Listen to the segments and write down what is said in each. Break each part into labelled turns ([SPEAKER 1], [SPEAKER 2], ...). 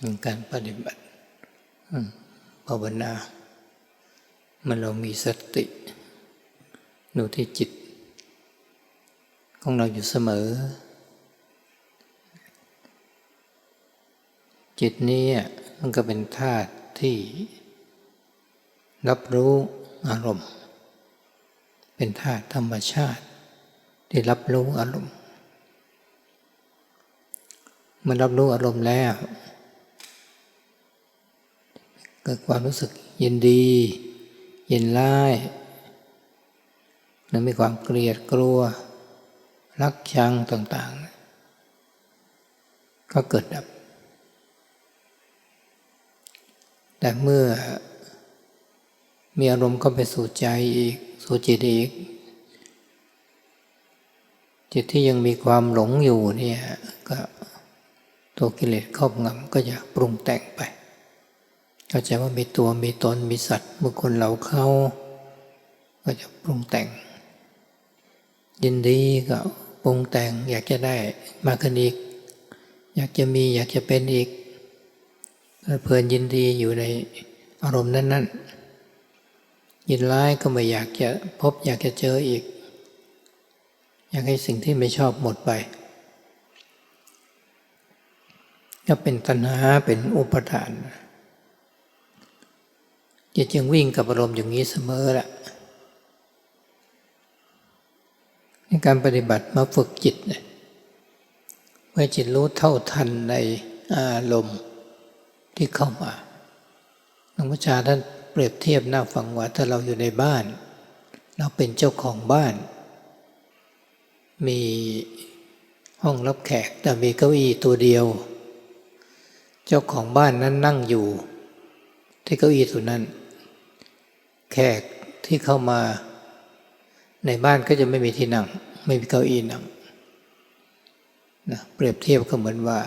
[SPEAKER 1] ในการปฏิบัติภาวนามันเรามีสติดูที่จิต ของเราอยู่เสมอ จิตนี้มันก็เป็นธาตุที่ รับรู้อารมณ์ เป็นธาตุธรรมชาติ ที่รับรู้อารมณ์เมันรับรู้อารมณ์แล้ว กิดความรู้สึกยินดี ยินร้ายหรือมีความเกลียดกลัว รักชังต่างๆ ก็เกิดดับ แต่เมื่อมีอารมณ์เข้าไปสู่ใจอีก สู่จิตอีก จิตที่ยังมีความหลงอยู่เนี่ยก็ตัวกิเลสครอบงำก็จะปรุงแต่งไป เข้าใจว่ามีตัวมีตนมีสัตว์บุคคลเราเข้า ก็จะปรุงแต่ง ยินดีก็ปรุงแต่งอยากจะได้มากขึ้นอีก อยากจะมีอยากจะเป็นอีกเพลินยินดีอยู่ในอารมณ์นั้น ๆ ยินร้ายก็ไม่อยากจะพบอยากจะเจออีก อยากให้สิ่งที่ไม่ชอบหมดไปก็เป็นตัณหาเป็นอุปทาน จะจึงวิ่งกับอารมณ์อย่างนี้เสมอแหละในการปฏิบัติมาฝึกจิตเมื่อจิตรู้เท่าทันในอารมณ์ที่เข้ามาหลวงพ่อชาท่านเปรียบเทียบหน้าฟังว่าถ้าเราอยู่ในบ้าน เราเป็นเจ้าของบ้าน มีห้องรับแขกแต่มีเก้าอี้ตัวเดียว เจ้าของบ้านนั้นนั่งอยู่ ที่เก้าอี้ตัวนั้น แขกที่เข้ามาในบ้านก็จะไม่มีที่นั่ง ไม่มีเก้าอี้นั่งนะเปรียบเทียบก็เหมือนว่า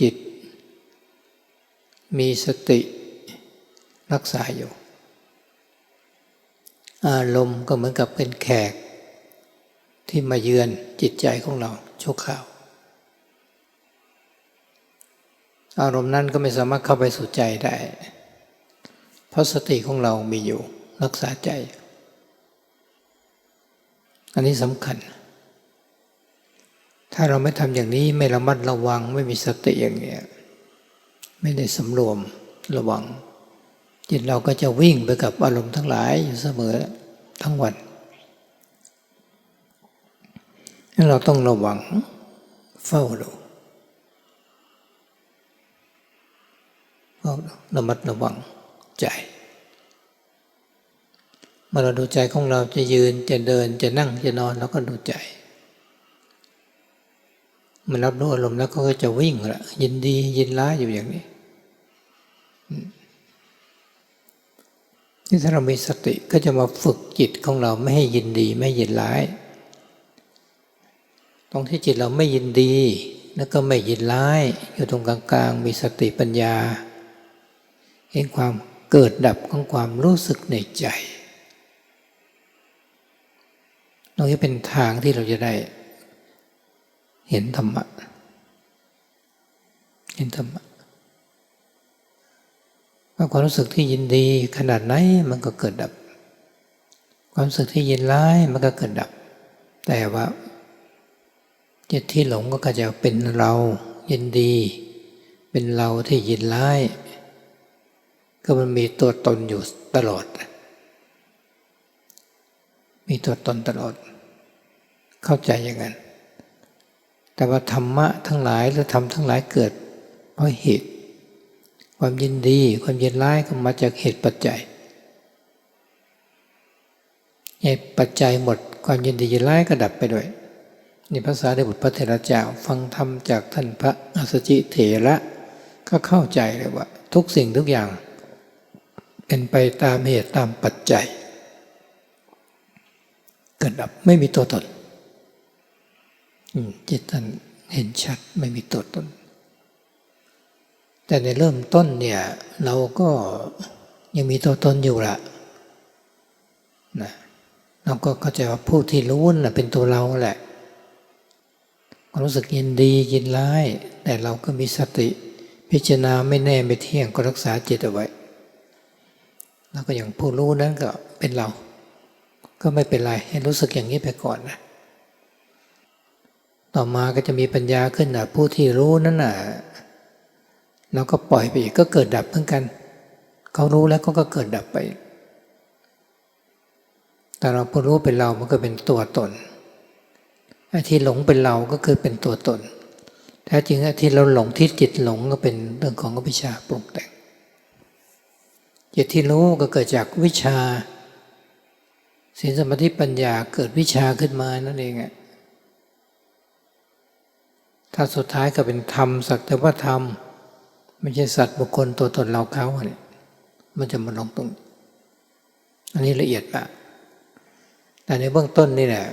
[SPEAKER 1] จิต มีสติรักษาอยู่ อารมณ์ก็เหมือนกับเป็นแขก ที่มาเยือนจิตใจของเราชั่วคราว อารมณ์นั้นก็ไม่สามารถเข้าไปสู่ใจได้ เพราะสติของเรามีอยู่รักษาใจ อันนี้สำคัญ ถ้าเราไม่ทำอย่างนี้ไม่ระมัดระวังไม่มีสติอย่างนี้ไม่ได้สำรวมระวัง จิตเราก็จะวิ่งไปกับอารมณ์ทั้งหลายอยู่เสมอทั้งวันเราต้องระวังเฝ้าดูเฝ้าระมัดระวัง ใจ เมื่อเราดูใจของเราจะยืนจะเดินจะนั่งจะนอนเราก็ดูใจ มันรับรู้อารมณ์แล้วก็จะวิ่งละยินดียินร้ายอยู่อย่างนี้ที่ถ้าเรามีสติก็จะมาฝึกจิตของเราไม่ให้ยินดีไม่ยินร้าย ตรงที่จิตเราไม่ยินดี แล้วก็ไม่ยินร้าย อยู่ตรงกลางๆ มีสติปัญญา เห็นความ เกิดดับของความรู้สึกในใจ ตรงนี้เป็นทางที่เราจะได้ เห็นธรรมะ เห็นธรรมะว่าความรู้สึกที่ยินดีขนาดไหนมันก็เกิดดับ ความรู้สึกที่ยินร้ายมันก็เกิดดับ แต่ว่าจิตที่หลงก็จะเป็นเรายินดี เป็นเราที่ยินร้าย ก็มันมีตัวตนอยู่ตลอด มีตัวตนตลอด เข้าใจอย่างนั้น แต่ว่าธรรมะทั้งหลายหรือธรรมทั้งหลายเกิด เพราะเหตุ ความยินดี ความยินร้ายก็มาจากเหตุปัจจัยเหตุปัจจัยหมด ความยินดียินร้ายก็ดับไปด้วยนี่ภาษาเดบุตรพระเถระเจ้าฟังธรรมจากท่านพระอัสจิเถระก็เข้าใจเลยว่า ทุกสิ่งทุกอย่าง เป็นไปตามเหตุตามปัจจัย เกิดดับไม่มีตัวตนจิตท่านเห็นชัดไม่มีตัวตน แต่ในเริ่มต้นเนี่ย เราก็ยังมีตัวตนอยู่ละนะเราก็เข้าใจว่าผู้ที่รู้น่ะเป็นตัวเราแหละความรู้สึกยินดียินร้าย แต่เราก็มีสติ พิจารณาไม่แน่ไม่เที่ยงก็รักษาจิตเอาไว้ แล้วก็อย่างผู้รู้นั้นก็เป็นเรา ก็ไม่เป็นไรให้รู้สึกอย่างนี้ไปก่อนนะต่อมาก็จะมีปัญญาขึ้นนะผู้ที่รู้นั้นน่ะเราก็ปล่อยไปอีกก็เกิดดับเหมือนกัน เขารู้แล้วก็ก็เกิดดับไป แต่เราผู้รู้เป็นเรา มันก็เป็นตัวตนไอ้ที่หลงเป็นเราก็คือเป็นตัวตนแท้จริงไอ้ที่เราหลงที่จิตหลงก็เป็นเรื่องของอวิชชาปรุงแต่ง จิตที่รู้ก็เกิดจากวิชาศีลสมาธิปัญญาเกิดวิชาขึ้นมานั่นเองอะถ้าสุดท้ายก็เป็นธรรมสักแต่ว่าธรรมไม่ใช่สัตว์บุคคลตัวตนเราเขาเนี่ยมันจะมาลงตรงนี้อันนี้ละเอียดมากแต่ในเบื้องต้นนี่แหละ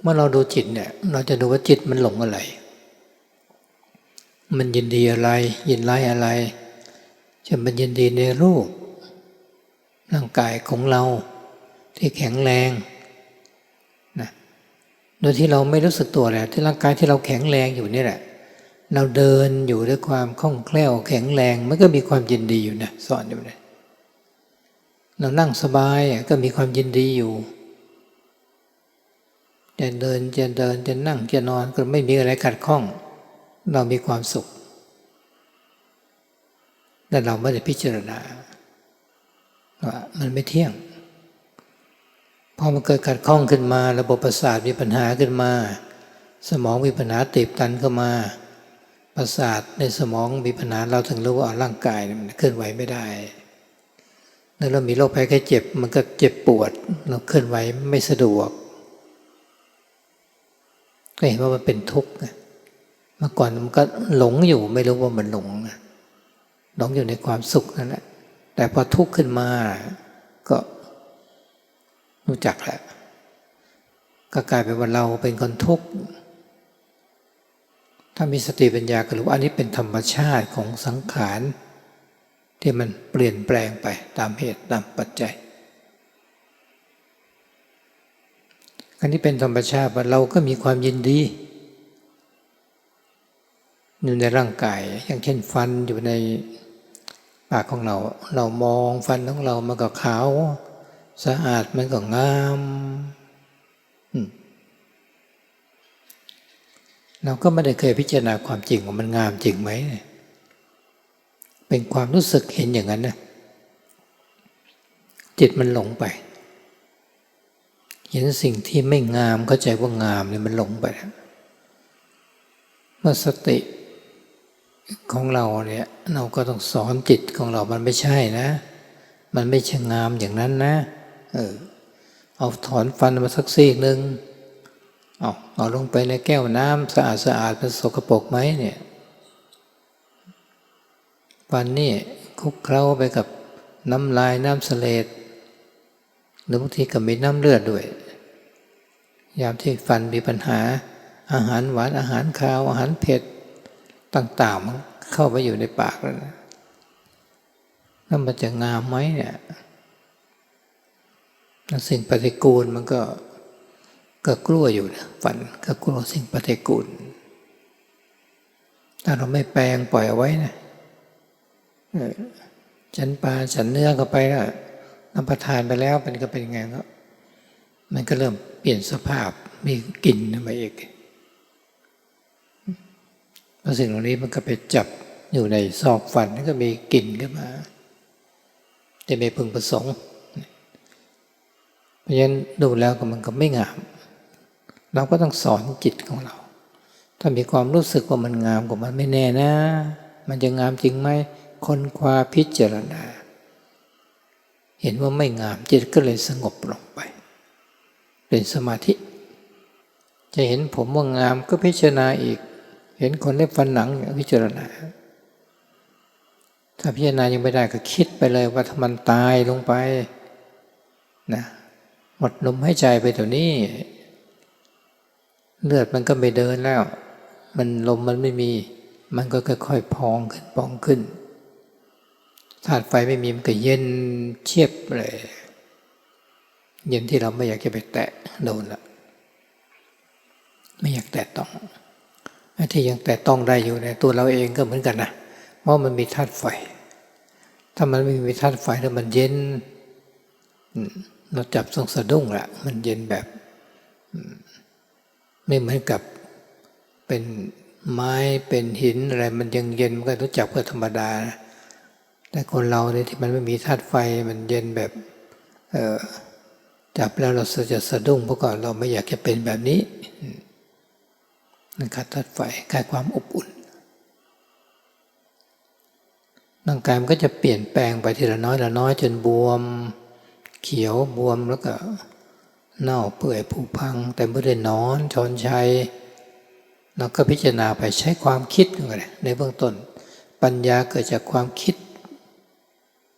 [SPEAKER 1] เมื่อเราดูจิตเนี่ยเราจะดูว่าจิตมันหลงอะไร มันยินดีอะไร ยินร้ายอะไร จะมันยินดีในรูป ร่างกายของเราที่แข็งแรงนะโดยที่เราไม่รู้สึกตัวแหละที่ร่างกายที่เราแข็งแรงอยู่นี่แหละ เราเดินอยู่ด้วยความคล่องแคล่ว แข็งแรงมันก็มีความยินดีอยู่นะสอนอยู่นะเรานั่งสบายก็มีความยินดีอยู่จะเดินจะเดินจะนั่งจะนอนก็ไม่มีอะไรขัดข้อง เรามีความสุข แต่เราไม่ได้พิจารณาว่ามันไม่เที่ยงพอมันเกิดขัดข้องขึ้นมา ระบบประสาทมีปัญหาขึ้นมา สมองมีปัญหาตีบตันเข้ามาประสาทในสมองมีปัญหาเราถึงรู้ว่าร่างกายมันเคลื่อนไหวไม่ได้แล้วเรามีโรคภัยไข้เจ็บมันก็เจ็บปวด เราเคลื่อนไหวไม่สะดวก ก็เห็นว่ามันเป็นทุกข์เมื่อก่อนมันก็หลงอยู่ไม่รู้ว่ามันหลง หลงอยู่ในความสุขนั่นแหละแต่พอทุกข์ขึ้นมาก็รู้จักแล้วก็กลายเป็นว่าเราเป็นคนทุกข์ถ้ามีสติปัญญาก็รู้อันนี้เป็นธรรมชาติของสังขารที่มันเปลี่ยนแปลงไปตามเหตุตามปัจจัย อันนี้เป็นธรรมชาติว่าเราก็มีความยินดี อยู่ในร่างกาย อย่างเช่นฟันอยู่ใน ปากของเรา เรามองฟันของเรามันก็ขาว สะอาดมันก็งามเราก็ไม่ได้เคยพิจารณาความจริงว่ามันงามจริงไหม เป็นความรู้สึกเห็นอย่างนั้นนะจิตมันหลงไป เห็นสิ่งที่ไม่งามเข้าใจว่างามเนี่ยมันหลงไป เมื่อสติ ของเราเนี่ยเราก็ต้องสอนจิตของเรามันไม่ใช่นะ มันไม่ช่งามอย่างนั้นนะเออเอาถอนฟันมาสักซีกหนึ่งเอาเอาลงไปในแก้วน้ำสะอาดสะอาดเป็นสกปรกไหมเนี่ยฟันนี่คลุกเคล้าไปกับน้ำลายน้ำเสลดหรือบางทีก็มีน้ำเลือดด้วย ยามที่ฟันมีปัญหาอาหารหวานอาหารคาวอาหารเผ็ด ต่าง ๆ มันเข้าไปอยู่ในปากแล้วนะแล้วมันจะงามไหมเนี่ยสิ่งปฏิกูลมันก็ก็กลัวอยู่นะฝันก็กลัวสิ่งปฏิกูลถ้าเราไม่แปลงปล่อยเอาไว้นะฉันปลาฉันเนื้อเข้าไปแล้วรับประทานไปแล้วมันก็เป็นไงก็มันก็เริ่มเปลี่ยนสภาพมีกลิ่นมาอีก พอสิ่งเหล่านี้มันก็ไปจับอยู่ในซอกฟันมันก็มีกลิ่นขึ้นมาจะไม่พึงประสงค์ เพราะฉะนั้นดูแล้วก็มันก็ไม่งาม เราก็ต้องสอนจิตของเรา ถ้ามีความรู้สึกว่ามันงามกว่ามันไม่แน่นะ มันจะงามจริงไหมคนคว้าพิจารณา เห็นว่าไม่งามจิตก็เลยสงบลงไป เป็นสมาธิ จะเห็นผมว่างามก็พิจารณาอีก เห็นคนเล็บฟันหนังพิจารณา ถ้าพิจารณายังไม่ได้ก็คิดไปเลยว่าถ้ามันตายลงไปนะหมดลมหายใจไปตัวนี้ เลือดมันก็ไม่เดินแล้ว มันลมมันไม่มี มันก็ค่อยๆพองขึ้นพองขึ้นธาตุไฟไม่มีมันก็เย็นเชียบเลย เย็นที่เราไม่อยากจะไปแตะโดนละไม่อยากแตะต้อง ที่ยังแต่ต้องได้อยู่ในตัวเราเองก็เหมือนกันนะเพราะมันมีธาตุไฟ ถ้ามันไม่มีธาตุไฟแล้วมันเย็นเราจับทรงสะดุ้งละมันเย็นแบบไม่เหมือนกับเป็นไม้เป็นหินอะไรมันยังเย็นมันก็รู้จับกเพื่อธรรมดา แต่คนเราเนี่ยที่มันไม่มีธาตุไฟมันเย็นแบบจับแล้วเราจะสะดุ้งเพราะก่อนเราไม่อยากจะเป็นแบบนี้ มนั่นขาดธาตุไฟขาดความอบอุ่นร่างกายมันก็จะเปลี่ยนแปลงไปทีละน้อยละน้อยจนบวม เขียวบวมแล้วก็เน่าเปื่อยผุพัง แต่ไม่ได้นอนชอนชัยเราก็พิจารณาไปใช้ความคิดกันในเบื้องต้น ปัญญาเกิดจากความคิด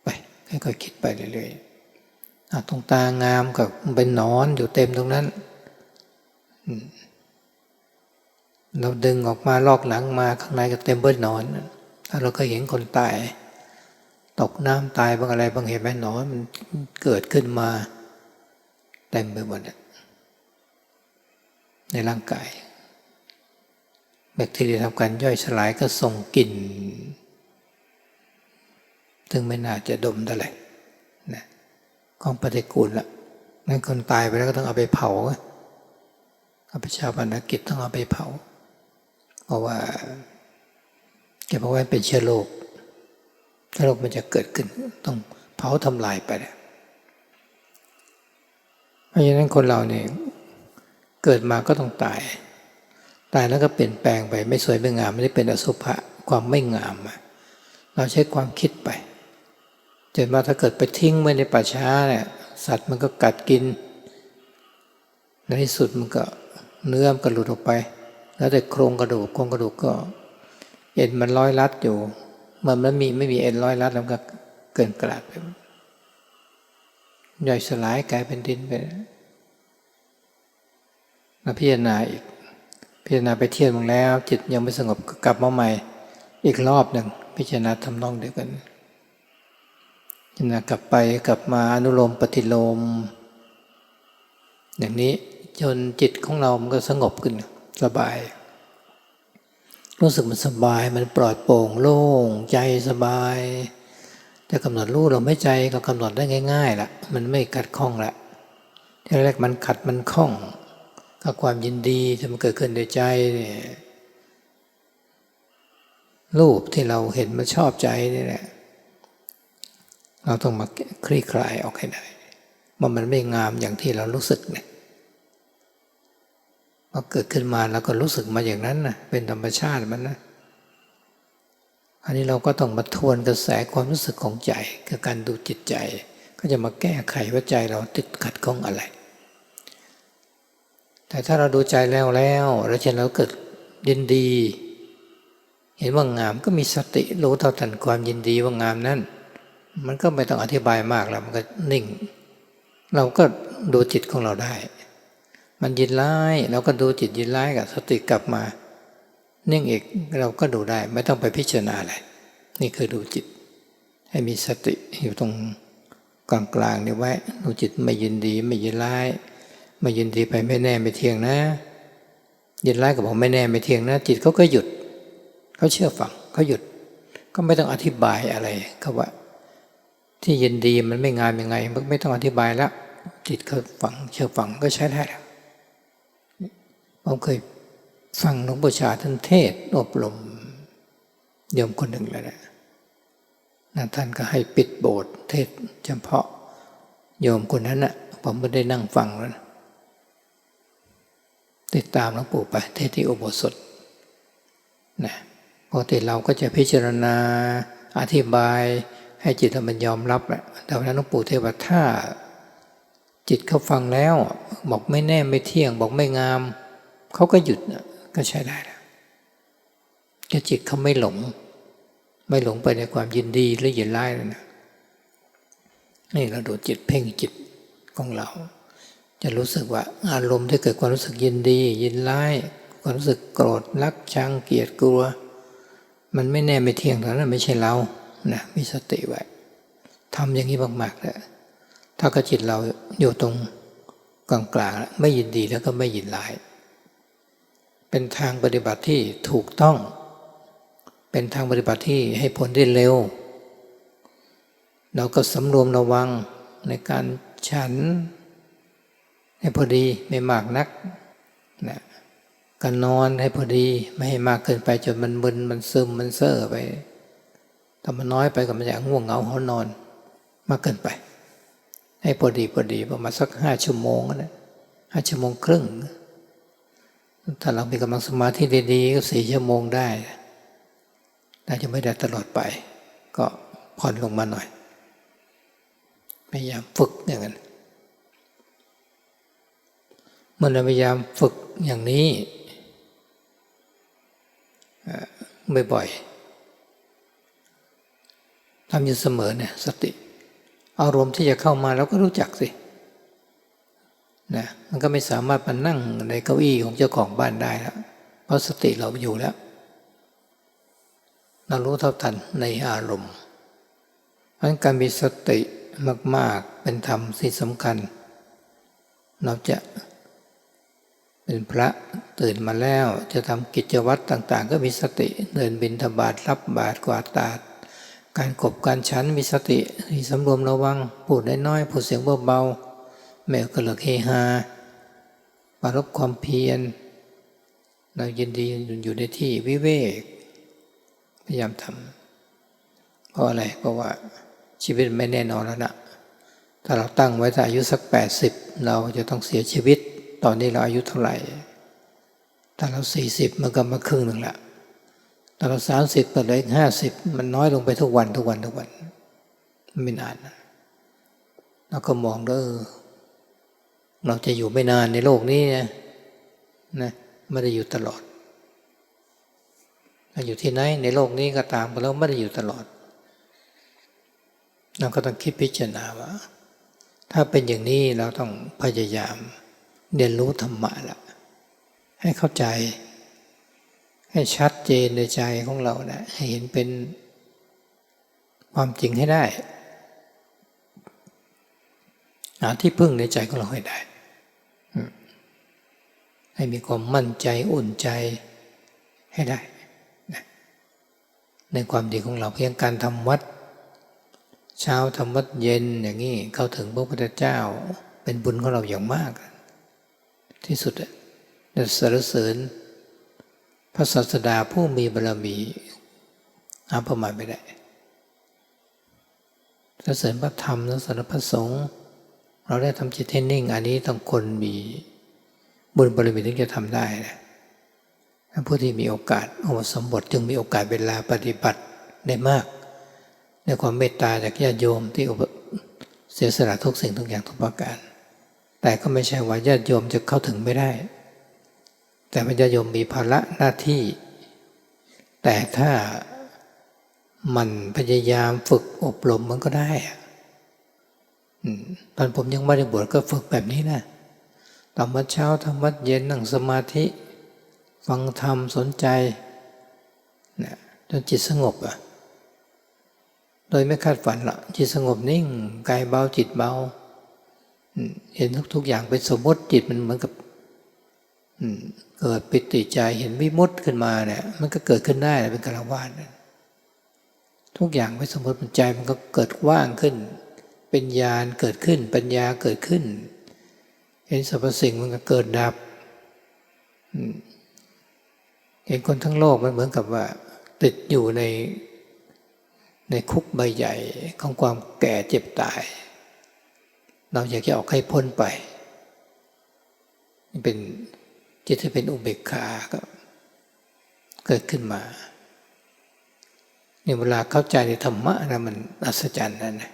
[SPEAKER 1] ไปค่อยๆคิดไปเรื่อยๆตรงตางามกับเป็นนอนอยู่เต็มตรงนั้น เราดึงออกมาลอกหลังมาข้างในก็เต็มเบิ้ลหนอน ถ้าเราก็เห็นคนตาย ตกน้ำตายบางอะไรบางเห็นไหมหนอนมันเกิดขึ้นมาเต็มไปหมดอะในร่างกาย แบคทีเรียทำการย่อยสลายก็ส่งกลิ่นซึ่งไม่น่าจะดมเท่าไหร่นะของปฏิกูลละงั้นคนตายไปแล้วก็ต้องเอาไปเผาเอาไปชาปนกิจต้องเอาไปเผา ราะว่าแกบอกว่าเป็นเชื้อโรคเชื้อโรคมันจะเกิดขึ้น ต้องเผาทำลายไปนะเพราะฉะนั้นคนเราเนี่ยเกิดมาก็ต้องตาย ตายแล้วก็เปลี่ยนแปลงไป ไม่สวยไม่งามไม่ได้เป็นอสุภะความไม่งาม เราใช้ความคิดไปจนมาถ้าเกิดไปทิ้งไว้ในป่าช้าเนี่ยสัตว์มันก็กัดกิน ในที่สุดมันก็เนื้อมันก็หลุดออกไป แล้วแต่โครงกระดูกโครงกระดูกก็เอ็นมันร้อยรัดอยู่ มันไม่มีไม่มีเอ็นร้อยรัดแล้วก็เกินกระดาษไปย่อยสลายกลายเป็นดินไปมาพิจารณาอีก พิจารณาไปเที่ยวมึงแล้ว จิตยังไม่สงบก็กลับมาใหม่ อีกรอบหนึ่งพิจารณาทำนองเดียวกันพิจารณากลับไปกลับมาอนุโลมปฏิโลมอย่างนี้จนจิตของเรามันก็สงบขึ้น สบาย รู้สึกมันสบายมันปลอดโปร่งโล่งใจสบายจะกำหนดรู้เราไม่ใจก็กำหนดได้ง่ายๆละมันไม่ขัดข้องละที่แรกมันขัดมันข้องกับความยินดีที่มันเกิดขึ้นในใจเนี่ยรูปที่เราเห็นมันชอบใจนี่แหละเราต้องมาคลี่คลายออกให้ได้ว่ามันไม่งามอย่างที่เรารู้สึกเนี่ย พอเกิดขึ้นมาแล้วก็รู้สึกมาอย่างนั้นนะเป็นธรรมชาติมันนะอันนี้เราก็ต้องมาทวนกระแสความรู้สึกของใจคือการดูจิตใจ ก็จะมาแก้ไขว่าใจเราติดขัดข้องอะไร แต่ถ้าเราดูใจแล้วแล้วแล้วเช่นเราเกิดยินดี เห็นว่างามก็มีสติรู้เท่าทันความยินดีว่างามนั้น มันก็ไม่ต้องอธิบายมากแล้วมันก็นิ่ง เราก็ดูจิตของเราได้ มันยินร้ายเราก็ดูจิตยินร้ายกับสติกลับมานิ่งอีกเราก็ดูได้ไม่ต้องไปพิจารณาอะไรนี่คือดูจิต ให้มีสติอยู่ตรงกลางกลางนี่ไว้ดูจิตไม่ยินดีไม่ยินร้ายไม่ยินดีไปไม่แน่ไม่เที่ยงนะ ยินร้ายก็บอกไม่แน่ไม่เที่ยงนะ จิตเขาก็หยุดเขาเชื่อฟังเขาหยุด ก็ไม่ต้องอธิบายอะไรเขาว่า ที่ยินดีมันไม่งามยังไงมันไม่ต้องอธิบายแล้วจิตเขาฟังเชื่อฟังก็ใช้ได้แล้ว ผมเคยฟังหลวงปู่ชาท่านเทศอบรมโยมคนหนึ่งเลยนะนะท่านก็ให้ปิดโบสถ์เทศเฉพาะโยมคนนั้นนะ่ะผมไม่ได้นั่งฟังแล้วนะติดตามหลวงปู่ไปเทศที่อุโบสถนะปกติเราก็จะพิจารณาอธิบายให้จิตมันยอมรับแหละแต่วันนั้นหลวงปู่เทศว่าจิตเขาฟังแล้ว บอกไม่แน่ไม่เที่ยง บอกไม่งาม เขาก็หยุดก็ใช้ได้แล้วแต่จิตเขาไม่หลง ไม่หลงไปในความยินดีหรือยินร้ายนะ นี่เราดูจิตเพ่งจิตของเรา จะรู้สึกว่าอารมณ์ที่เกิดความรู้สึกยินดี ยินร้ายความรู้สึกโกรธรักชังเกลียดกลัว มันไม่แน่ไม่เที่ยงเท่านั้นไม่ใช่เรานะมีสติไว้ทำอย่างนี้มากๆแล้วถ้ากรจิตเราอยู่ตรงกลางๆไม่ยินดีแล้วก็ไม่ยินร้าย เป็นทางปฏิบัติที่ถูกต้อง เป็นทางปฏิบัติที่ให้ผลได้เร็ว เราก็สำรวมระวังในการฉัน ให้พอดีไม่มากนักนะการนอนให้พอดีไม่ให้มากเกินไปจนมันมึนมันซึมมันเซ่อไปถ้ามันน้อยไปก็มันจะง่วงเหงาหอนอน มากเกินไป ให้พอดีพอดีประมาณสักห้าชั่วโมงนะห้าชั่วโมงครึ่ง ถ้าเรามีกำลังสมาธิดีๆก็สี่ชั่วโมงได้แต่จะไม่ได้ตลอดไป ก็ผ่อนลงมาหน่อยพยายามฝึกอย่างนั้นเมื่อเราพยายามฝึกอย่างนี้บ่อยๆทำอยู่เสมอเนี่ยสติ อารมณ์ที่จะเข้ามาเราก็รู้จักสิ นะมันก็ไม่สามารถมานั่งในเก้าอี้ของเจ้าของบ้านได้แล้วเพราะสติเราอยู่แล้ว เรารู้เท่าทันในอารมณ์เพราะการมีสติมาก ๆ เป็นธรรมที่สำคัญ เราจะเป็นพระตื่นมาแล้วจะทำกิจวัตรต่าง ๆ ก็มีสติเดินบินทบาทรับบาทกวาดตาดการกบการฉันมีสติที่สำรวมระวังพูดน้อยๆพูดเสียงเบาๆ แมวกระเลิกเฮฮาปารบความเพียร เรายินดีอยู่ในที่วิเวก พยายามทำเพราะอะไรเพราะว่าชีวิตไม่แน่นอนแล้วนะถ้าเราตั้งไว้ถ้าอายุสักแปดสิบเราจะต้องเสียชีวิต ตอนนี้เราอายุเท่าไหร่ถ้าเราสี่สิบมันก็มาครึ่งหนึ่งละถ้าเราสามสิบก็เหลืออีกห้าสิบมันน้อยลงไปทุกวันทุกวันทุกวัน ไม่นานนะเราก็มองเออ เราจะอยู่ไม่นานในโลกนี้นะนะไม่ได้อยู่ตลอดเราอยู่ที่ไหนในโลกนี้ก็ตามเราไม่ได้อยู่ตลอด เราก็ต้องคิดพิจารณาว่า ถ้าเป็นอย่างนี้เราต้องพยายามเรียนรู้ธรรมะละให้เข้าใจ ให้ชัดเจนในใจของเรานะให้เห็นเป็นความจริงให้ได้หาที่พึ่งในใจของเราให้ได้ ให้มีความมั่นใจอุ่นใจให้ได้ในความดีของเราเพียงการทำวัด เช้าทำวัดเย็นอย่างนี้เข้าถึงพระพุทธเจ้าเป็นบุญของเราอย่างมาก ที่สุดเด็ดสรรเสริญพระศาสดาผู้มีบารมีหาประมาณไม่ได้สรรเสริญพระธรรมสรรเสริญพระสงฆ์เราได้ทำจิตให้นิ่ง อันนี้ต้องคนมี บุญบารมีถึงจะทำได้นะผู้ที่มีโอกาสอุปสมบทจึงมีโอกาสเวลาปฏิบัติได้มาก ในความเมตตาจากญาติโยมที่เสียสละทุกสิ่งทุกอย่างทุกประการ แต่ก็ไม่ใช่ว่าญาติโยมจะเข้าถึงไม่ได้ แต่ญาติโยมมีภาระหน้าที่ แต่ถ้ามันพยายามฝึกอบรมมันก็ได้ตอนผมยังไม่ได้บวชก็ฝึกแบบนี้นะ ตอนวัดเช้าทำวัดเย็นนั่งสมาธิ ฟังธรรมสนใจนะจนจิตสงบอะโดยไม่คาดฝันละจิตสงบนิ่งกายเบาจิตเบาเห็นทุกๆอย่างเป็นสมมติจิตมันเหมือนกับเกิดปิติใจเห็นวิมุตต์ขึ้นมาเนี่ย มันก็เกิดขึ้นได้เป็นกลาวานทุกอย่างเป็นสมมติปัจจัยมันก็เกิดว่างขึ้น เป็นญาณเกิดขึ้น ปัญญาเกิดขึ้น เห็นสรรพสิ่งมันก็เกิดดับ เห็นคนทั้งโลกมันเหมือนกับว่า ติดอยู่ในในคุกใบใหญ่ของความแก่เจ็บตาย เราอยากจะออกให้พ้นไป เป็นจิตที่เป็นอุเบกขาก็เกิดขึ้นมาเนี่ยเวลาเข้าใจในธรรมะนะมันอัศจรรย์นั่นนะ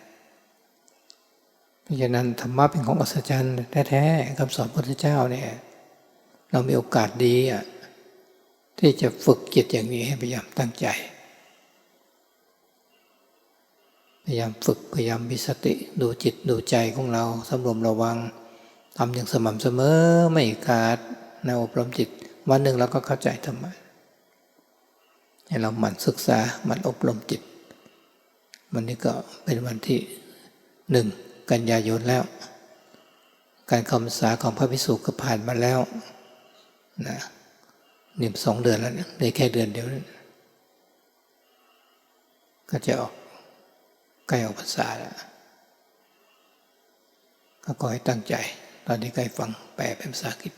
[SPEAKER 1] เพราะฉะนั้นธรรมะเป็นของอัศจรรย์แท้ๆคำสอนพระพุทธเจ้าเนี่ยเรามีโอกาสดีอะที่จะฝึกจิตอย่างนี้ให้พยายามตั้งใจ พยายามฝึกพยายามมีสติดูจิตดูใจของเราสำรวมระวังทำอย่างสม่ำเสมอไม่ขาดในอบรมจิต วันหนึ่งเราก็เข้าใจธรรมะให้เราหมั่นศึกษาหมั่นอบรมจิต วันนี้ก็เป็นวันที่หนึ่ง กันยายนแล้ว การคำสาของพระพิสุก็ผ่านมาแล้วนะนี่สองเดือนแล้วในแค่เดือนเดียวก็จะออกใกล้ออกภาษาแล้วก็ขอให้ตั้งใจ ตอนนี้ใกล้ฟังแปลเป็นภาษาอังกฤษ